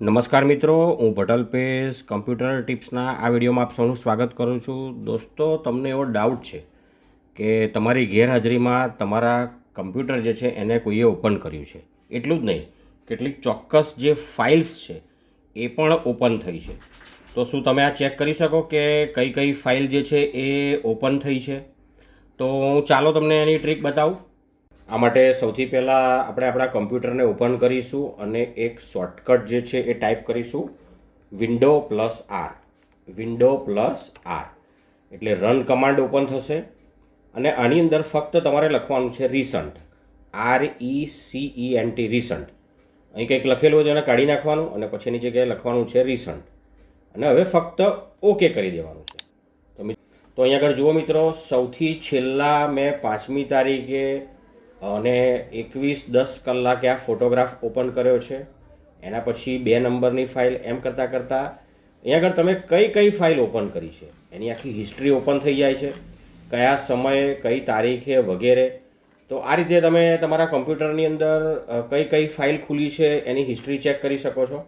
નમસ્કાર મિત્રો, હું ભટલ પેશ કમ્પ્યુટર ટિપ્સના આ વિડીયોમાં આપ સૌનું સ્વાગત કરું છું. દોસ્તો, તમને એવો ડાઉટ છે કે તમારી ગેરહાજરીમાં તમારા કમ્પ્યુટર જે છે એને કોઈએ ઓપન કર્યું છે. એટલું જ નહીં, કેટલીક ચોક્કસ જે ફાઇલ્સ છે એ પણ ઓપન થઈ છે. તો શું તમે આ ચેક કરી શકો કે કઈ કઈ ફાઇલ જે છે એ ઓપન થઈ છે? તો હું ચાલો તમને એની ટ્રીક બતાવું. આ માટે સૌથી પહેલાં આપણે આપણા કમ્પ્યુટરને ઓપન કરીશું અને એક શોર્ટકટ જે છે એ ટાઈપ કરીશું. Window plus R. Window plus R. એટલે રન કમાન્ડ ઓપન થશે. અને આની અંદર ફક્ત તમારે લખવાનું છે recent R E C E N T recent અહીં કંઈક લખેલું હોય એને કાઢી નાખવાનું અને પછી એની જગ્યાએ લખવાનું છે રિસન્ટ અને હવે ફક્ત ઓકે કરી દેવાનું છે. તો તો અહીંયા આગળ જુઓ મિત્રો, સૌથી છેલ્લા મેં પાંચમી તારીખે અને એકવીસ દસ કલાકે આ ફોટોગ્રાફ ઓપન કર્યો છે. એના પછી બે નંબરની ફાઇલ એમ કરતાં કરતાં અહીંયા આગળ તમે કઈ કઈ ફાઇલ ઓપન કરી છે? એની આખી હિસ્ટ્રી ઓપન થઈ જાય છે. કયા સમયે, કઈ તારીખે વગેરે. તો આ રીતે તમે તમારા કમ્પ્યુટરની અંદર કઈ કઈ ફાઇલ ખુલી છે એની હિસ્ટ્રી ચેક કરી શકો છો.